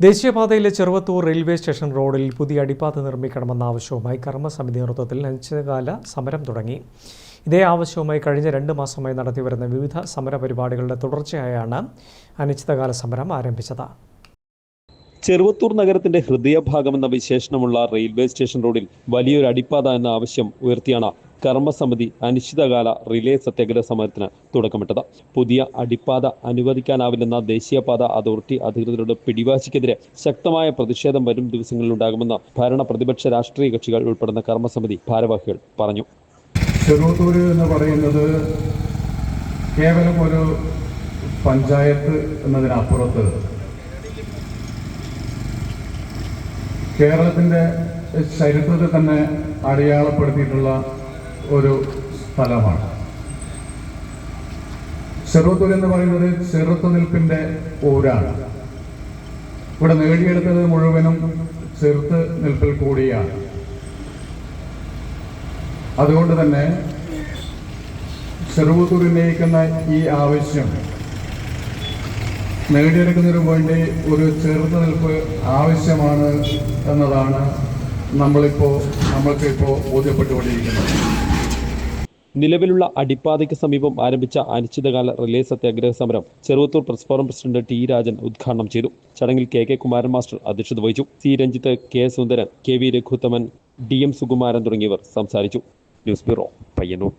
ദേശീയപാതയിലെ Cheruvathur railway station റോഡിൽ പുതിയ അടിപ്പാത നിർമ്മിക്കണമെന്ന ആവശ്യവുമായി കർമ്മസമിതി നേതൃത്വത്തിൽ അനിശ്ചിതകാല സമരം തുടങ്ങി. ഇതേ ആവശ്യവുമായി കഴിഞ്ഞ രണ്ട് മാസമായി നടത്തിവരുന്ന വിവിധ സമര പരിപാടികളുടെ തുടർച്ചയായാണ് അനിശ്ചിതകാല സമരം ആരംഭിച്ചത്. ചെറുവത്തൂർ നഗരത്തിന്റെ ഹൃദയഭാഗമെന്ന വിശേഷണമുള്ള റെയിൽവേ സ്റ്റേഷൻ റോഡിൽ വലിയൊരു അടിപ്പാത എന്ന ആവശ്യം ഉയർത്തിയാണ് കർമ്മസമിതി അനിശ്ചിതകാല റിലേ സത്യാഗ്രഹ സമരത്തിന് തുടക്കമിട്ടത്. പുതിയ അടിപ്പാത അനുവദിക്കാനാവില്ലെന്ന ദേശീയപാത അതോറിറ്റി അധികൃതരുടെ പിടിവാശിക്കെതിരെ ശക്തമായ പ്രതിഷേധം വരും ദിവസങ്ങളിൽ ഉണ്ടാകുമെന്ന് ഭരണ പ്രതിപക്ഷ രാഷ്ട്രീയ കക്ഷികൾ ഉൾപ്പെടുന്ന കർമ്മസമിതി ഭാരവാഹികൾ പറഞ്ഞു. എന്ന് പറയുന്നത് കേവലം ഒരു പഞ്ചായത്ത് എന്നതിനപ്പുറത്ത് കേരളത്തിന്റെ ചരിത്രത്തെ തന്നെ അടയാളപ്പെടുത്തിയിട്ടുള്ള ഒരു സ്ഥലമാണ്. ചെറുവത്തൂർ എന്ന് പറയുന്നത് ചെറുത്തുനിൽപ്പിന്റെ ഊരാണ്. ഇവിടെ നേടിയെടുത്തത് മുഴുവനും ചെറുത്ത് നിൽപ്പിൽ കൂടിയാണ്. അതുകൊണ്ട് തന്നെ ചെറുവത്തൂർ ഉന്നയിക്കുന്ന ഈ ആവശ്യം നേടിയെടുക്കുന്നതിന് വേണ്ടി ഒരു ചെറുത്ത് നിൽപ്പ് ആവശ്യമാണ് എന്നതാണ് നമ്മളിപ്പോൾ നമ്മൾക്കിപ്പോൾ ബോധ്യപ്പെട്ടുകൊണ്ടിരിക്കുന്നത്. നിലവിലുള്ള അടിപ്പാതയ്ക്ക് സമീപം ആരംഭിച്ച അനിശ്ചിതകാല റിലേ സത്യാഗ്രഹ സമരം Cheruvathur press forum president T Rajan ഉദ്ഘാടനം ചെയ്തു. ചടങ്ങിൽ കെ കെ കുമാരൻ മാസ്റ്റർ അധ്യക്ഷത വഹിച്ചു. C Ranjith K Sundaran K V Raghuthaman D M Sukumaran തുടങ്ങിയവർ സംസാരിച്ചു. News bureau Payyanur.